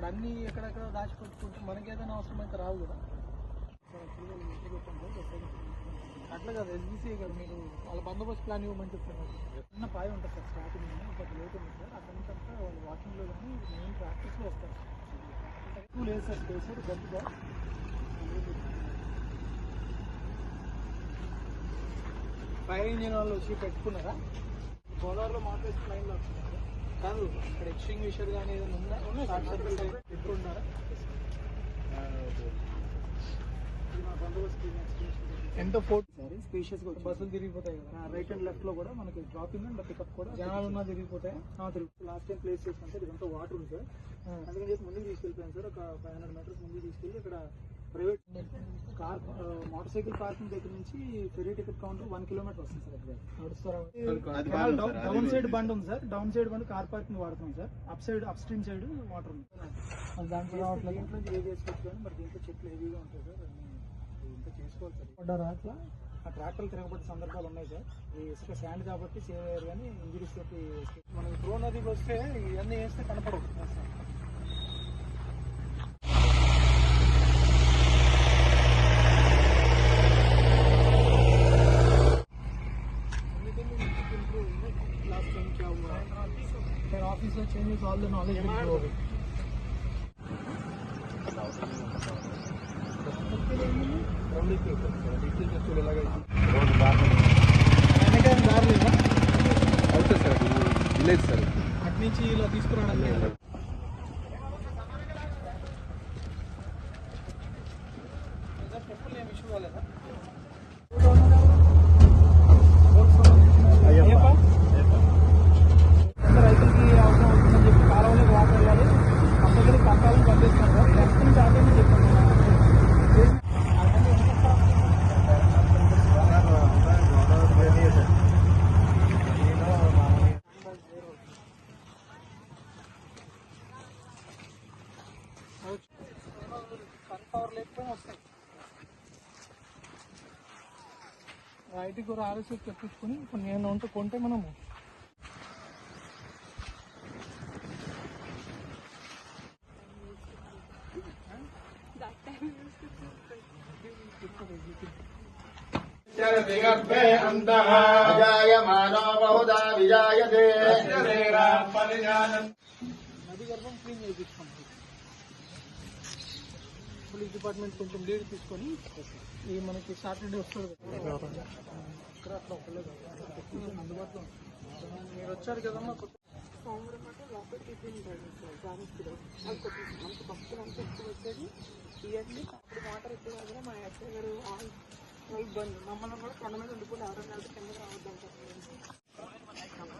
ఇప్పుడు అన్నీ ఎక్కడెక్కడ దాచిపెట్టుకుంటే మనకి ఏదైనా అవసరం అయితే రావు కదా. అట్లా కదా ఎస్బీసీ కదా మీరు వాళ్ళ బందోబస్తు ప్లాన్ ఇవ్వమని చెప్తున్నారు చిన్న పాయ ఉంటుంది సార్ స్టార్టింగ్ ఒక లేట్ ఉంది సార్. అక్కడ నుంచి అంతా వాళ్ళు వాకింగ్లో కానీ మెయిన్ ప్రాక్టీస్లో వస్తారు. ఎక్కువ లేదు సార్ స్పేస్ గట్టిగా ఫైర్ ఇంజిన్ వాళ్ళు వచ్చి పెట్టుకున్నారా? గోదావరిలో మాట్లాడే లైన్లో వస్తున్నారు కాదు ఇక్కడ ఎక్స్టింగ్విషర్ కానీ ఏదైనా ఉందా? షార్ట్ సర్క్యూట్ ఇది మా బందోబస్తు ఎంత ఫోర్ట్ సార్ స్పేషియస్గా బస్సులు తిరిగిపోతాయి కదా. రైట్ అండ్ లెఫ్ట్లో కూడా మనకి డ్రాపింగ్ అండ్ పికప్ కూడా జనాలు ఉన్నా తిరిగిపోతాయి? లాస్ట్ టైం ప్లేస్ చేసుకుంటే ఇదంతా వాటర్ ఉంది సార్ అందుకని చెప్పి ముందుకు తీసుకెళ్ళిపోయాను సార్ ఒక ఫైవ్ హండ్రెడ్ మీటర్స్ ముందుకు తీసుకెళ్ళి ఇక్కడ private car motorcycle parking దగ్గర నుంచి ferry ticket counter one kilometre వస్తుంది సార్ ఇక్కడ డౌన్ సైడ్ బండ్ ఉంది sir. Down side bund car parking వాడుతున్నాం sir. Up side upstream side water ఉంది. అది దాంట్లో రావట్లేదు. దీంట్లో ఏ చేసుకోవచ్చు కానీ మరి దీంట్లో చెట్లు హెవీగా ఉంటాయి సార్. ఇంత చేసుకోవాలి సార్. అట్లా? ఆ ట్రాక్టర్లు తిరగబడ్డ సందర్భాలు ఉన్నాయి సార్. ఈ ఇసుక శాండ్ కాబట్టి సేవ్ అయ్యారు కానీ ఇంజరీస్ తోటి మనం ద్రో నదికి వస్తే ఇవన్నీ వేస్తే కనపడవు. all the knowledge will grow with. వెనకాల దారి లేదా అవుతుంది సార్ విలేజ్ సార్ అటు నుంచి ఇలా తీసుకురావడానికి చెప్పులు ఏమి ఇష్యూ కాలేదా రైతుకి కూడా ఆర్ఎస్ఎస్ తెప్పించుకొని ఇప్పుడు నేను ఉంటూ కొంటే మనము. నది గర్భం క్లీన్ చేయించుకోండి పోలీస్ డిపార్ట్మెంట్ కొంచెం లీడ్ తీసుకొని ఈ మనకి సాటర్డే వస్తుంది కదా. ఇక్కడ అట్లా ఒకలేదు అందుబాటులో మీరు వచ్చారు కదమ్మా కొత్త అంటే లోపల టిఫిన్ భక్తులు అంతా ఎక్కువ వచ్చేది ఇవన్నీ అప్పుడు వాటర్ ఎక్కువ మా ఎస్ఐ గారు ఇబ్బంది. మమ్మల్ని కూడా కొండ మీద ఉండిపోయి ఆరు వెళ్తే కింద రావద్దంటారు వాళ్ళు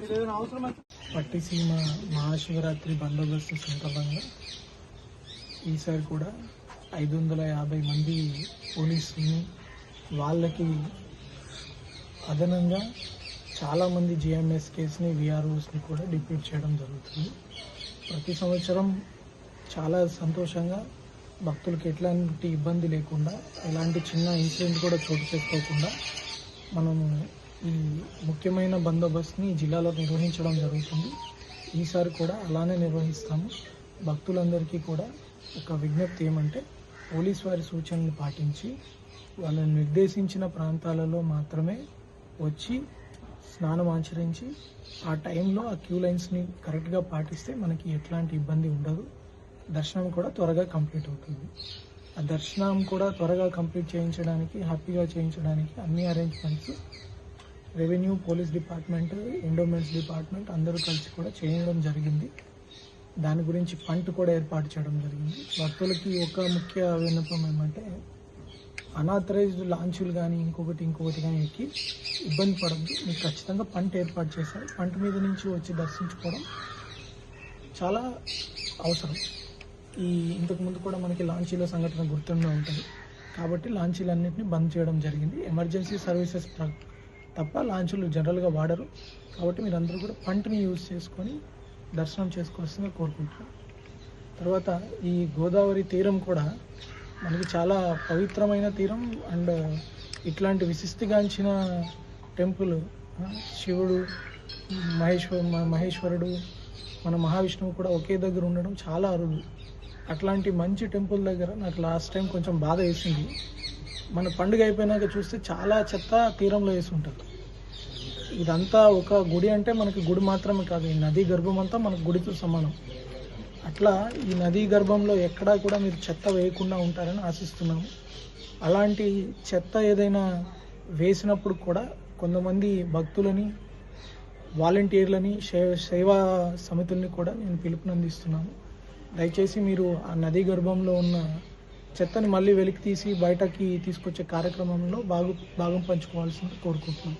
పట్టిసీమ మహాశివరాత్రి బందోబస్తు సందర్భంగా ఈసారి కూడా ఐదు వందల యాభై మంది పోలీసుని వాళ్ళకి అదనంగా చాలామంది జిఎంఎస్ కేసుని విఆర్ఓస్ని కూడా డిప్యూట్ చేయడం జరుగుతుంది. ప్రతి సంవత్సరం చాలా సంతోషంగా భక్తులకి ఎట్లాంటి ఇబ్బంది లేకుండా ఎలాంటి చిన్న ఇన్సిడెంట్ కూడా చోటు చేసుకోకుండా మనము ఈ ముఖ్యమైన బందోబస్తుని జిల్లాలో నిర్వహించడం జరుగుతుంది. ఈసారి కూడా అలానే నిర్వహిస్తాము. భక్తులందరికీ కూడా ఒక విజ్ఞప్తి ఏమంటే పోలీస్ వారి సూచనలు పాటించి వాళ్ళని నిర్దేశించిన ప్రాంతాలలో మాత్రమే వచ్చి స్నానం ఆచరించి ఆ టైంలో ఆ క్యూ లైన్స్ని కరెక్ట్గా పాటిస్తే మనకి ఎట్లాంటి ఇబ్బంది ఉండదు. దర్శనం కూడా త్వరగా కంప్లీట్ అవుతుంది. ఆ దర్శనం కూడా త్వరగా కంప్లీట్ చేయించడానికి హ్యాపీగా చేయించడానికి అన్ని arrangements revenue police department endowments department అందరూ కలిసి కూడా చేయడం జరిగింది. దాని గురించి ఫండ్ కూడా ఏర్పాటు చేయడం జరిగింది. భక్తులకి ఒక ముఖ్య విన్నపం ఏమంటే అనాథరైజ్డ్ లాంచ్లు కానీ ఇంకొకటి ఇంకొకటి కానీ ఎక్కి ఇబ్బంది పడద్దు. మీకు ఖచ్చితంగా పంట ఏర్పాటు చేశారు. పంట మీద నుంచి వచ్చి దర్శించుకోవడం చాలా అవసరం. ఈ ఇంతకుముందు కూడా మనకి లాంచీల సంఘటన గుర్తుండే ఉంటుంది. కాబట్టి లాంచీలన్నింటినీ బంద్ చేయడం జరిగింది. ఎమర్జెన్సీ సర్వీసెస్ తప్ప లాంచులు జనరల్గా వాడరు. కాబట్టి మీరందరూ కూడా పంటని యూజ్ చేసుకొని దర్శనం చేసుకోవాల్సిందిగా కోరుకుంటున్నాను. తర్వాత ఈ గోదావరి తీరం కూడా మనకి చాలా పవిత్రమైన తీరం అండ్ ఇట్లాంటి విశిష్టిగాంచిన టెంపుల్ శివుడు మహేశ్వర మహేశ్వరుడు మన మహావిష్ణువు కూడా ఒకే దగ్గర ఉండడం చాలా అరుదు. అట్లాంటి మంచి టెంపుల్ దగ్గర నాకు లాస్ట్ టైం కొంచెం బాధ వేసింది. మన పండుగ అయిపోయినాక చూస్తే చాలా చెత్త తీరంలో వేసి ఉంటారు. ఇదంతా ఒక గుడి అంటే మనకి గుడి మాత్రమే కాదు ఈ నదీ గర్భం అంతా మనకు గుడితో సమానం. అట్లా ఈ నదీ గర్భంలో ఎక్కడా కూడా మీరు చెత్త వేయకుండా ఉంటారని ఆశిస్తున్నాము. అలాంటి చెత్త ఏదైనా వేసినప్పుడు కూడా కొంతమంది భక్తులని వాలంటీర్లని సేవా సమితుల్ని కూడా నేను పిలుపునందిస్తున్నాను. దయచేసి మీరు ఆ నదీ గర్భంలో ఉన్న చెత్తని మళ్ళీ వెలికి తీసి బయటకి తీసుకొచ్చే కార్యక్రమంలో భాగం భాగం పంచుకోవాల్సింది కోరుకుంటున్నాను.